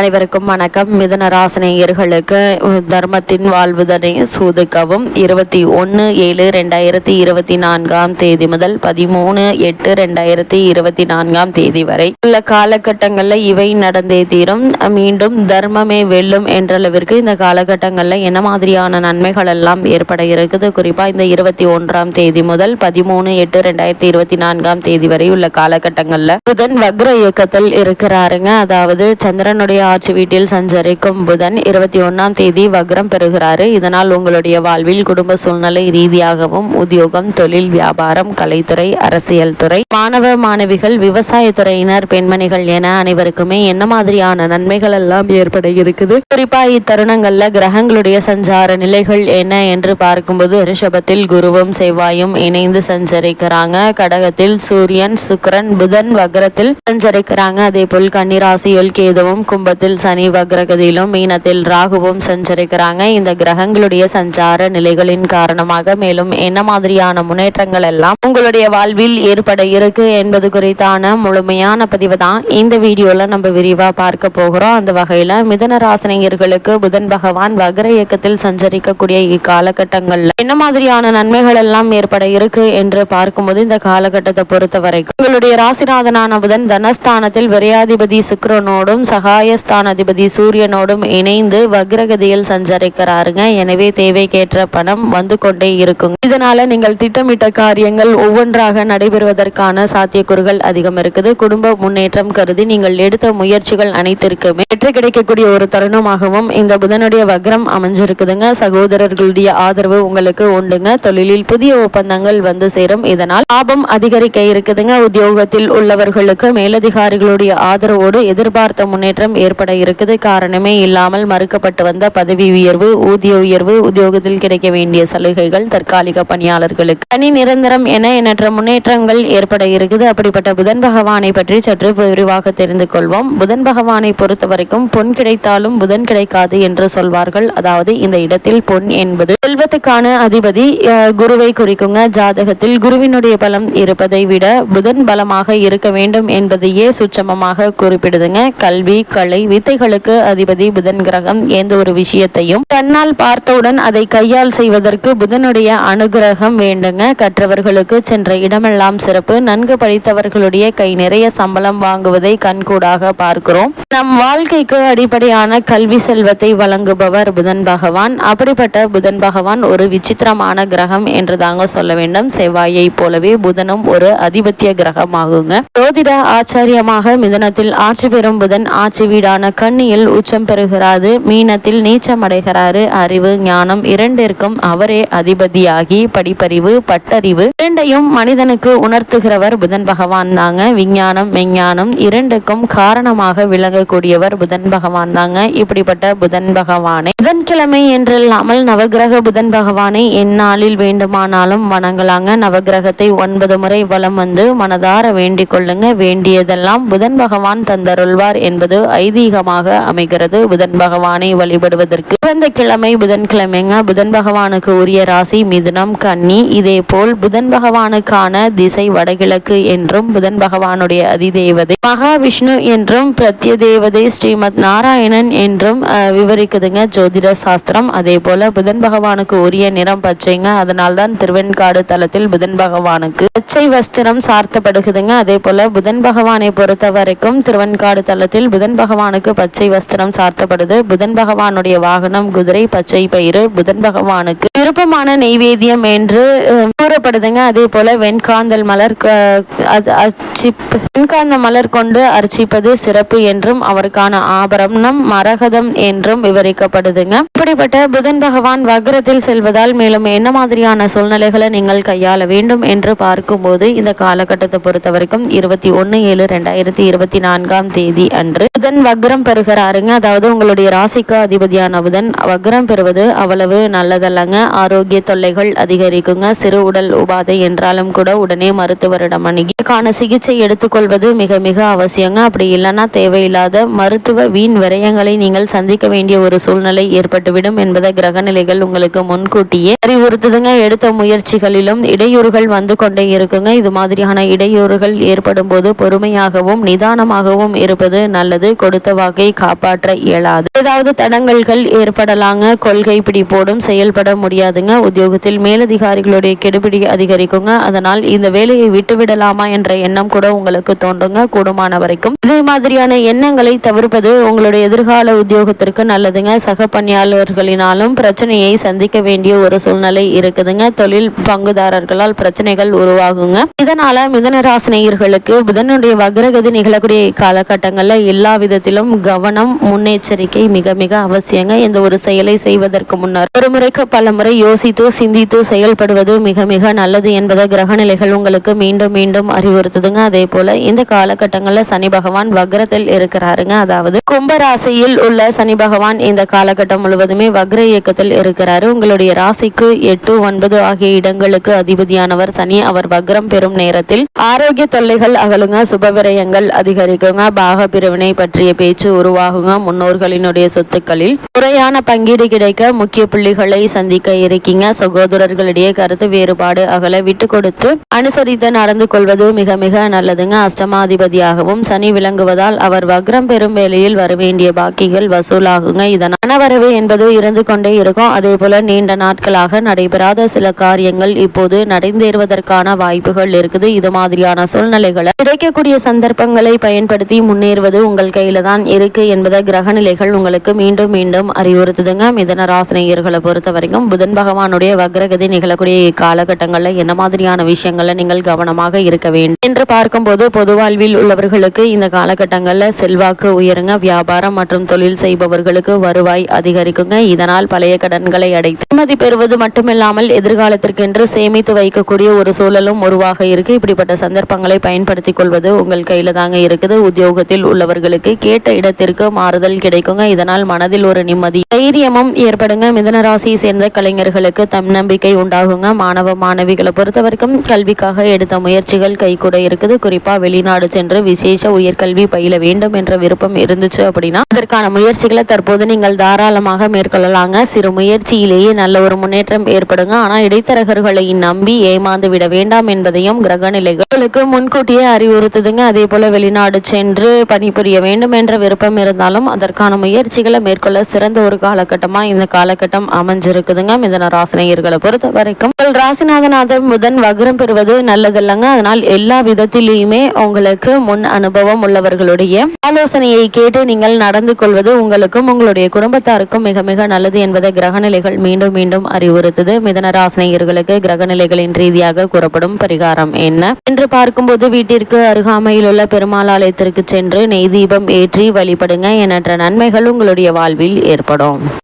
அனைவருக்கும் வணக்கம். மிதனராசினியர்களுக்கு தர்மத்தின் வாழ்வுதனை சூதுக்கவும். இருபத்தி ஒன்று ஏழு ரெண்டாயிரத்தி இருபத்தி நான்காம் தேதி முதல் பதிமூணு எட்டு ரெண்டாயிரத்தி இருபத்தி நான்காம் தேதி வரை உள்ள காலகட்டங்களில் இவை நடந்தே தீரும். மீண்டும் தர்மமே வெல்லும் என்றளவிற்கு இந்த காலகட்டங்களில் என்ன மாதிரியான நன்மைகள் எல்லாம் ஏற்பட இருக்குது? குறிப்பாக இந்த இருபத்தி ஒன்றாம் தேதி முதல் பதிமூணு எட்டு ரெண்டாயிரத்தி இருபத்தி நான்காம் தேதி வரை உள்ள காலகட்டங்களில் புதன் வக்ர இயக்கத்தில் இருக்கிறாருங்க. அதாவது சந்திரனுடைய ஆட்சி வீட்டில் சஞ்சரிக்கும் புதன் இருபத்தி ஒன்னாம் தேதி வக்ரம் பெறுகிறாரு. இதனால் உங்களுடைய வாழ்வில் குடும்ப சூழ்நிலை ரீதியாகவும் உத்தியோகம் தொழில் வியாபாரம் கலைத்துறை அரசியல் துறை மாணவ மாணவிகள் விவசாயத்துறையினர் பெண்மணிகள் என அனைவருக்குமே என்ன மாதிரியான நன்மைகள் எல்லாம் ஏற்பட இருக்குது? குறிப்பா இத்தருணங்கள்ல கிரகங்களுடைய சஞ்சார நிலைகள் என்ன என்று பார்க்கும்போது ரிஷபத்தில் குருவும் செவ்வாயும் இணைந்து சஞ்சரிக்கிறாங்க. கடகத்தில் சூரியன் சுக்கரன் புதன் வக்ரத்தில் சஞ்சரிக்கிறாங்க. அதே போல் கன்னிராசியில் கேதுவும் கும்பத்தில் சனி வக்ரகதியிலும் மீனத்தில் ராகுவும் சஞ்சரிக்கிறாங்க. இந்த கிரகங்களுடைய சஞ்சார நிலைகளின் காரணமாக மேலும் என்ன மாதிரியான முன்னேற்றங்கள் எல்லாம் உங்களுடைய வாழ்வில் ஏற்பட இருக்கு என்பது குறித்தான முழுமையான பதிவு தான் இந்த வீடியோல நம்ம விரிவா பார்க்க போகிறோம். அந்த வகையில மிதன ராசினியர்களுக்கு புதன் பகவான் வக்ர இயக்கத்தில் சஞ்சரிக்கக்கூடிய இக்காலகட்டங்கள்ல என்ன மாதிரியான நன்மைகள் எல்லாம் ஏற்பட இருக்கு என்று பார்க்கும்போது இந்த காலகட்டத்தை பொறுத்த வரைக்கும் உங்களுடைய ராசிநாதனான புதன் தனஸ்தானத்தில் விரையாதிபதி சகாய சகாயஸ்தானாதிபதி சூரியனோடும் இணைந்து வக்ரகதியில் சஞ்சரிக்கிறாருங்க. எனவே தேவைக்கேற்ற பணம் வந்து கொண்டே இருக்கும் இதனால நீங்கள் திட்டமிட்ட காரியங்கள் ஒவ்வொன்றாக நடைபெறுவதற்கான சாத்தியக்கூறுகள் அதிகம் இருக்குது. குடும்ப முன்னேற்றம் கருதி நீங்கள் எடுத்த முயற்சிகள் அனைத்திற்குமே வெற்றி கிடைக்கக்கூடிய ஒரு தருணமாகவும் இந்த புதனுடைய வக்ரம் அமைஞ்சிருக்குதுங்க. சகோதரர்களுடைய ஆதரவு உங்களுக்கு உண்டுங்க. தொழிலில் புதிய ஒப்பந்தங்கள் வந்து சேரும். இதனால் லாபம் அதிகரிக்க இருக்குதுங்க. உத்தியோகத்தில் உள்ளவர்களுக்கு மேலதிகாரிகளுடைய ஆதரவோடு எதிர்பார்த்த முன்னேற்றம் ஏற்பட இருக்குது. காரணமே இல்லாமல் மறுக்கப்பட்டு வந்த பதவி உயர்வு ஊதிய உயர்வு உத்தியோகத்தில் கிடைக்க வேண்டிய சலுகைகள் தற்காலிக பணியாளர்களுக்கு பணி நிரந்தரம் என எண்ணற்ற முன்னேற்றங்கள் ஏற்பட இருக்குது. அப்படிப்பட்ட புதன் பகவானை பற்றி சற்று விரிவாக தெரிந்து கொள்வோம். புதன் பகவானை பொறுத்த வரைக்கும் பொன் கிடைத்தாலும் புதன் கிடைக்காது என்று சொல்வார்கள். அதாவது இந்த இடத்தில் பொன் என்பது செல்வத்துக்கான அதிபதி குருவை குறிக்குங்க. ஜாதகத்தில் குருவினுடைய பலம் இருப்பதை விட புதன் பலமாக இருக்க வேண்டும் என்பதையே சுட்சமமாக குறிப்பிடுதுங்க. கல்வி கலை வித்தைகளுக்கு அதிபதி புதன் கிரகம் எந்த ஒரு விஷயத்தையும் கண்ணால் பார்த்தவுடன் அதை கையால் செய்வதற்கு புதனுடைய அனுகிரகம் வேண்டுங்க. கற்றவர்களுக்கு சென்ற இடமெல்லாம் சிறப்பு. நன்கு படித்தவர்களுடைய கை நிறைய சம்பளம் வாங்குவதை கண்கூடாக பார்க்கிறோம். நம் வாழ்க்கைக்கு அடிப்படையான கல்வி செல்வத்தை வழங்குபவர் புதன் பகவான். அப்படிப்பட்ட புதன் பகவான் ஒரு விசித்திரமான கிரகம் என்று தாங்க சொல்ல வேண்டும். செவ்வாயை போலவே புதனும் ஒரு அதிபத்திய கிரகமாகுங்க. ஜோதிட ஆச்சாரியமாக மிதனத்தில் ஆட்சி பெறும் புதன் ஆட்சி மீதான கண்ணியில் உச்சம் பெறுகிறாரு மீனத்தில் நீச்சமடைகிறாரு அறிவு ஞானம் இரண்டிற்கும் அவரே அதிபதியாகி படிப்பறிவு பட்டறிவு இரண்டையும் மனிதனுக்கு உணர்த்துகிறவர் புதன் பகவான் தாங்க. விஞ்ஞானம் மெஞ்ஞானம் இரண்டுக்கும் காரணமாக விளங்கக்கூடியவர் புதன் பகவான் தாங்க. இப்படிப்பட்ட புதன் பகவானை புதன்கிழமை என்றில்லாமல் நவகிரக புதன் பகவானை எந்நாளில் வேண்டுமானாலும் வணங்கலாங்க. நவகிரகத்தை ஒன்பது முறை வலம் வந்து மனதார வேண்டிக் கொள்ளுங்க. வேண்டியதெல்லாம் புதன் பகவான் தந்தருள்வார் என்பது ஐதி ஐதீகமாக அமைகிறது. புதன் பகவானை வழிபடுவதற்கு பிறந்த கிழமை புதன்கிழமைங்க புதன் பகவானுக்கு உரிய ராசி மிதுனம் கன்னி. இதே போல் புதன் பகவானுக்கான திசை வடகிழக்கு என்றும் புதன் பகவானுடைய அதிதேவதை மகாவிஷ்ணு என்றும் பிரத்ய தேவதை ஸ்ரீமத் நாராயணன் என்றும் விவரிக்குதுங்க ஜோதிட சாஸ்திரம். அதே போல புதன் பகவானுக்கு உரிய நிறம் பச்சைங்க. அதனால்தான் திருவெண்காடு தளத்தில் புதன் பகவானுக்கு பச்சை வஸ்திரம் சார்த்தப்படுகுதுங்க. அதே போல புதன் பகவானை பொறுத்த வரைக்கும் திருவெண்காடு தளத்தில் புதன் பகவான் பகவானுக்கு பச்சை வஸ்திரம் சார்த்தப்படுது புதன் பகவானுடைய வாகனம் குதிரை பச்சை பயிறு. புதன் பகவானுக்கு விருப்பமான நெய்வேத்தியம் என்று கூறப்படுதுங்க. அதே போல வெண்காந்தல் மலர் வெண்காந்த மலர் கொண்டு அர்ச்சிப்பது சிறப்பு என்றும் அவருக்கான ஆபரணம் மரகதம் என்றும் விவரிக்கப்படுதுங்க. இப்படிப்பட்ட புதன் பகவான் வக்ரத்தில் செல்வதால் மேலும் என்ன மாதிரியான சூழ்நிலைகளை நீங்கள் கையாள வேண்டும் என்று பார்க்கும்போது இந்த காலகட்டத்தை பொறுத்த வரைக்கும் இருபத்தி ஒன்று ஏழு ரெண்டாயிரத்தி இருபத்தி நான்காம் தேதி அன்று புதன் வக்ரம் பெறுகிறாருங்க. அதாவது உங்களுடைய ராசிக்கு அதிபதியான புதன் வக்ரம் பெறுவது அவ்வளவு நல்லதல்லங்க. ஆரோக்கிய தொல்லைகள் அதிகரிக்குங்க. சிறு உடல் உபாதை என்றாலும் கூட உடனே மருத்துவரிடம் அணுகிக்கான சிகிச்சை எடுத்துக்கொள்வது மிக மிக அவசியங்க. அப்படி இல்லைன்னா தேவையில்லாத மருத்துவ வீண் விரயங்களை நீங்கள் சந்திக்க வேண்டிய ஒரு சூழ்நிலை ஏற்பட்டுவிடும் என்பதை கிரகநிலைகள் உங்களுக்கு முன்கூட்டியே அறிவுறுத்துதுங்க. எடுத்த முயற்சிகளிலும் இடையூறுகள் வந்து கொண்டே இருக்குங்க. இது மாதிரியான இடையூறுகள் ஏற்படும் போது பொறுமையாகவும் நிதானமாகவும் இருப்பது நல்லது. கொடுத்த கொடுத்த வாக்கை காப்பாற்ற இயலாது. ஏதாவது தடங்கல்கள் ஏற்படலாங்க. கொள்கை பிடிப்போடும் செயல்பட முடியாதுங்க. உத்தியோகத்தில் மேலதிகாரிகளுடைய கெடுபிடி அதிகரிக்குங்க. அதனால் இந்த வேலையை விட்டுவிடலாமா என்ற எண்ணம் கூட உங்களுக்கு தோன்றுங்க. கூடுமான வரைக்கும். இதே மாதிரியான எண்ணங்களை தவிர்ப்பது உங்களுடைய எதிர்கால உத்தியோகத்திற்கு நல்லதுங்க. சக பணியாளர்களினாலும் பிரச்சனையை சந்திக்க வேண்டிய ஒரு சூழ்நிலை இருக்குதுங்க. தொழில் பங்குதாரர்களால் பிரச்சனைகள் உருவாகுங்க. இதனால மிதனராசினியர்களுக்கு புதனுடைய வக்ரகதி நிகழக்கூடிய காலகட்டங்களில் எல்லா விதத்திலும் விஷயத்திலும் கவனம் முன்னெச்சரிக்கை மிக மிக அவசியங்க. இந்த ஒரு செயலை செய்வதற்கு முன்னர் ஒரு முறைக்கு பல முறை யோசித்து சிந்தித்து செயல்படுவது மிக மிக நல்லது என்பதை கிரகநிலைகள் உங்களுக்கு மீண்டும் மீண்டும் அறிவுறுத்துதுங்க. அதே போல இந்த காலகட்டங்கள்ல சனி பகவான் வக்ரத்தில் இருக்கிறாருங்க. அதாவது கும்பராசியில் உள்ள சனி பகவான் இந்த காலகட்டம் முழுவதுமே வக்ர இயக்கத்தில் இருக்கிறாரு. உங்களுடைய ராசிக்கு எட்டு ஒன்பது ஆகிய இடங்களுக்கு அதிபதியானவர் சனி. அவர் வக்ரம் பெறும் நேரத்தில் ஆரோக்கிய தொல்லைகள் அகலுங்க. சுபவிரயங்கள் அதிகரிக்குங்க. பாக பிரிவினை பற்றிய பேச்சு உருவாகுங்க. முன்னோர்களினுடைய சொத்துக்களில் முறையான பங்கீடு கிடைக்க முக்கிய புள்ளிகளை சந்திக்க இருக்கீங்க. சகோதரர்களிடையே கருத்து வேறுபாடு அகல விட்டு கொடுத்து அனுசரித்து நடந்து கொள்வது மிக மிக நல்லதுங்க. அஷ்டமாதிபதியாகவும் சனி விளங்குவதால் அவர் வக்ரம் பெறும் வேளையில் வரவேண்டிய பாக்கிகள் வசூலாகுங்க. இதன் அனவரவு என்பது இருந்து கொண்டே இருக்கும். அதே போல நீண்ட நாட்களாக நடைபெறாத சில காரியங்கள் இப்போது நடந்தேறுவதற்கான வாய்ப்புகள் இருக்குது. இது மாதிரியான சூழ்நிலைகளை கிடைக்கக்கூடிய சந்தர்ப்பங்களை பயன்படுத்தி முன்னேறுவது உங்கள் கையில தான் இருக்கு என்பதை கிரகநிலைகள் உங்களுக்கு மீண்டும் மீண்டும் அறிவுறுத்துதுங்க. மிதன ராசினியர்களை பொறுத்த வரைக்கும் புதன் பகவானுடைய வக்ரகதி நிகழக்கூடிய காலகட்டங்களில் என்ன மாதிரியான விஷயங்களை நீங்கள் கவனமாக இருக்க வேண்டும்? என்று பார்க்கும்போது பொது வாழ்வில் உள்ளவர்களுக்கு இந்த காலகட்டங்களில் செல்வாக்கு உயருங்க. வியாபாரம் மற்றும் தொழில் செய்பவர்களுக்கு வருவாய் அதிகரிக்குங்க. இதனால் பழைய கடன்களை அடைத்து நிம்மதி பெறுவது மட்டுமில்லாமல் எதிர்காலத்திற்கென்று சேமித்து வைக்கக்கூடிய ஒரு சூழலும் உருவாக இருக்கு. இப்படிப்பட்ட சந்தர்ப்பங்களை பயன்படுத்திக் கொள்வது உங்கள் கையில தாங்க இருக்குது. உத்தியோகத்தில் உள்ளவர்களுக்கு கேட்டு இடத்திற்கு மாறுதல் கிடைக்குங்க. இதனால் மனதில் ஒரு நிம்மதி தைரியமும் ஏற்படுங்க. மிதன ராசியை சேர்ந்த கலைஞர்களுக்கு தம் நம்பிக்கை உண்டாகுங்க. மாணவ மாணவிகளை பொறுத்த வரைக்கும் கல்விக்காக எடுத்த முயற்சிகள் கைகூட இருக்குது. குறிப்பா வெளிநாடு சென்று விசேஷ உயர்கல்வி பயில வேண்டும் என்ற விருப்பம் இருந்துச்சு அப்படின்னா அதற்கான முயற்சிகளை தற்போது நீங்கள் தாராளமாக மேற்கொள்ளலாங்க. சிறு முயற்சியிலேயே நல்ல ஒரு முன்னேற்றம் ஏற்படுங்க. ஆனா இடைத்தரகர்களை நம்பி ஏமாந்து விட வேண்டாம் என்பதையும் கிரக நிலைகளுக்கு முன்கூட்டியே அறிவுறுத்துதுங்க. அதே போல வெளிநாடு சென்று பணிபுரிய வேண்டும் என்ற என்ற விருப்பம் இருந்தாலும் அதற்கான முயற்சிகளை மேற்கொள்ள சிறந்த ஒரு காலகட்டமா இந்த காலகட்டம் அமைஞ்சிருக்குதுங்க. மிதன ராசினியர்களை பொறுத்த வரைக்கும். உங்கள் ராசிநாதநாதன் முதன் வக்ரம் பெறுவது நல்லதில்லைங்க. அதனால் எல்லா விதத்திலையுமே உங்களுக்கு முன் அனுபவம் உள்ளவர்களுடைய ஆலோசனையை கேட்டு நீங்கள் நடந்து கொள்வது உங்களுக்கும் உங்களுடைய குடும்பத்தாருக்கும் மிக மிக நல்லது என்பதை கிரகநிலைகள் மீண்டும் மீண்டும் அறிவுறுத்துது. மிதன ராசினியர்களுக்கு கிரகநிலைகளின் ரீதியாக கூறப்படும் பரிகாரம் என்ன? என்று பார்க்கும்போது வீட்டிற்கு அருகாமையில் உள்ள பெருமாள் ஆலயத்திற்கு சென்று நெய் தீபம் ஏற்றி வழிபடுங்க. எண்ணற்ற நன்மைகள் உங்களுடைய வாழ்வில் ஏற்படும்.